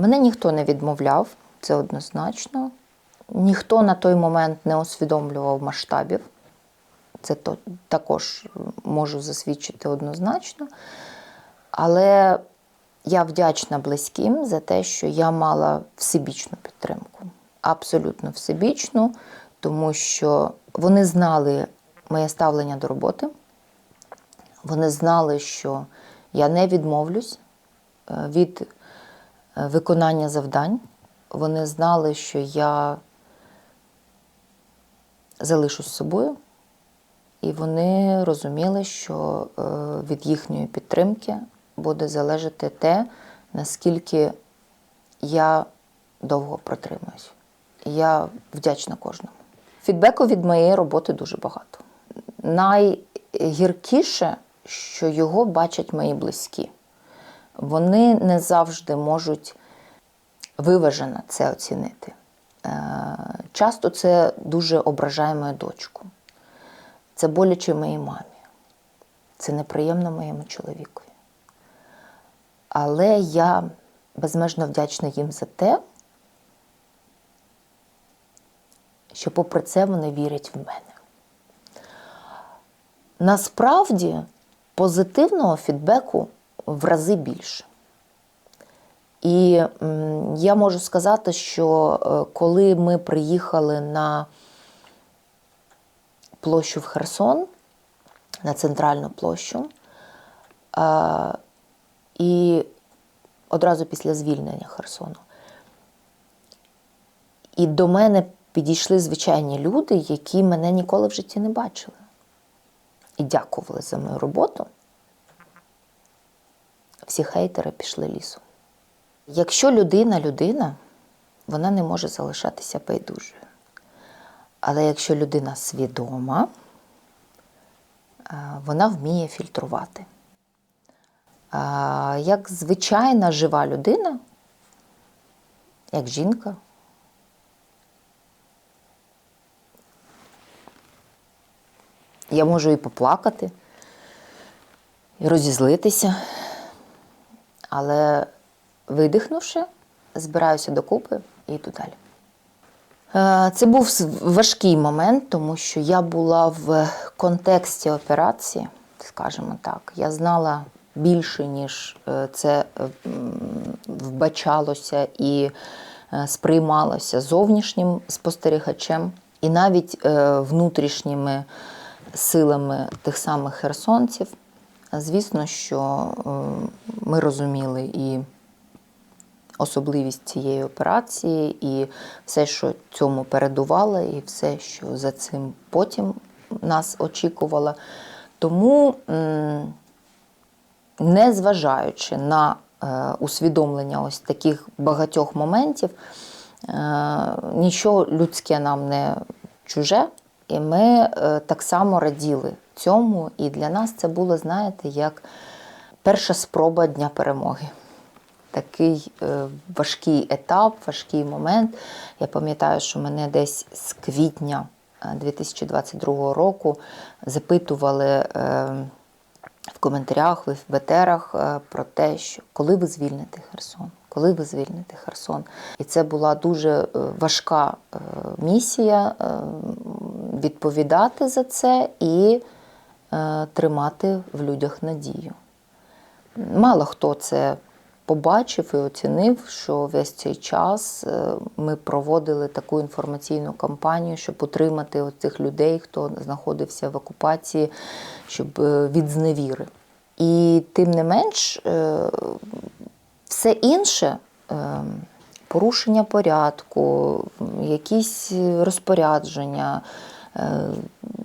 Мене ніхто не відмовляв, це однозначно. Ніхто на той момент не усвідомлював масштабів. Це то, також можу засвідчити однозначно. Але я вдячна близьким за те, що я мала всебічну підтримку. Абсолютно всебічну, тому що вони знали моє ставлення до роботи. Вони знали, що я не відмовлюсь е, від виконання завдань. Вони знали, що я залишусь собою, і вони розуміли, що е, від їхньої підтримки буде залежати те, наскільки я довго протримуюсь. Я вдячна кожному. Фідбеку від моєї роботи дуже багато. Найгіркіше, що його бачать мої близькі. Вони не завжди можуть виважено це оцінити. Е, Часто це дуже ображає мою дочку. Це боляче моїй мамі. Це неприємно моєму чоловікові. Але я безмежно вдячна їм за те, що попри це вони вірять в мене. Насправді позитивного фідбеку в рази більше. І я можу сказати, що е, коли ми приїхали на площу в Херсон, на центральну площу, е, і одразу після звільнення Херсону, і до мене підійшли звичайні люди, які мене ніколи в житті не бачили. І дякували за мою роботу. Всі хейтери пішли лісом. Якщо людина людина, вона не може залишатися байдужою. Але якщо людина свідома, е, вона вміє фільтрувати. Як звичайна жива людина, як жінка, я можу і поплакати, і розізлитися, але видихнувши, збираюся докупи і йду далі. Е, Це був важкий момент, тому що я була в контексті операції, скажімо так. Я знала більше, ніж е, це е, вбачалося і сприймалося зовнішнім спостерігачем, і навіть внутрішніми силами тих самих херсонців. Звісно, що е, ми розуміли і особливість цієї операції, і все, що цьому передувало, і все, що за цим потім нас очікувало. Тому, незважаючи на е, усвідомлення ось таких багатьох моментів, е, нічого людське нам не чуже, і ми е, так само раділи цьому. І для нас це було, знаєте, як перша спроба Дня перемоги такий е, важкий етап, важкий момент. Я пам'ятаю, що мене десь з квітня е, 2022 року запитували е, в коментарях, в ФБТРах е, про те, що коли ви звільните Херсон. Коли ви звільните Херсон? І це була дуже е, важка е, місія е, відповідати за це і е, тримати в людях надію. Мало хто це побачив і оцінив, що весь цей час е, ми проводили таку інформаційну кампанію, щоб утримати цих людей, хто знаходився в окупації, щоб е, від зневіри. І тим не менш, е, все інше. Порушення порядку, якісь розпорядження,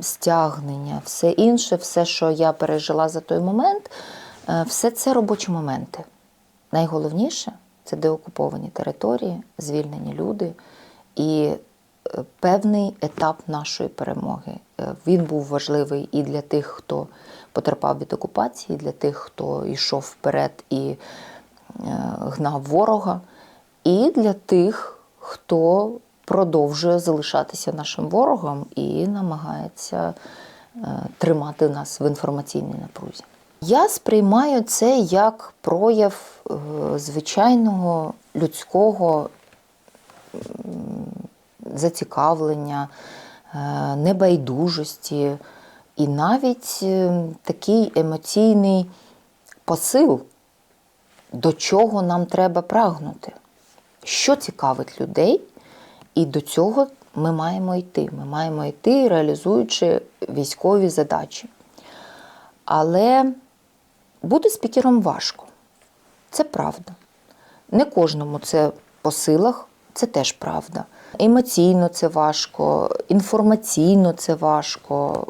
стягнення, все інше, все, що я пережила за той момент, е, все це робочі моменти. Найголовніше це деокуповані території, звільнені люди і е, певний етап нашої перемоги. Е, Він був важливий і для тих, хто потерпав від окупації, і для тих, хто йшов вперед і е, гнав ворога, і для тих, хто продовжує залишатися нашим ворогом і намагається е, тримати нас в інформаційній напрузі. Я сприймаю це як прояв е, звичайного людського зацікавлення, е, небайдужості і навіть такий емоційний посил, до чого нам треба прагнути, що цікавить людей, і до цього ми маємо йти. Ми маємо йти, реалізуючи військові задачі. Але бути спікером важко. Це правда. Не кожному це по силах, це теж правда. Емоційно це важко, інформаційно це важко,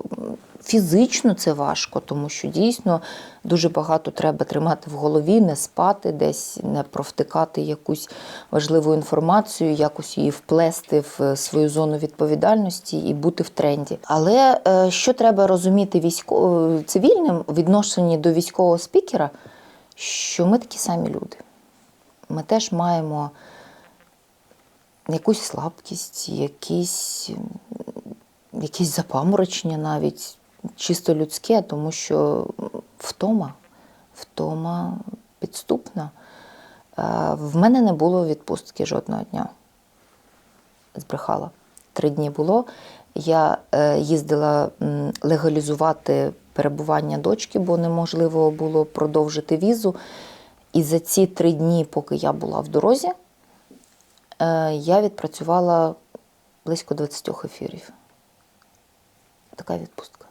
фізично це важко, тому що дійсно дуже багато треба тримати в голові, не спати десь, не провтикати якусь важливу інформацію, якось її вплести в свою зону відповідальності і бути в тренді. Але е, що треба розуміти військово цивільним у відношенні до військового спікера, що ми такі самі люди. Ми теж маємо якусь слабкість, якісь, якісь запаморочення навіть чисто людське, тому що втома, втома підступна. Е, В мене не було відпустки жодного дня. Збрехала. Три дні було. Я е, їздила легалізувати перебування дочки, бо неможливо було продовжити візу. І за ці три дні, поки я була в дорозі, е, я відпрацювала близько 20 ефірів. Така відпустка.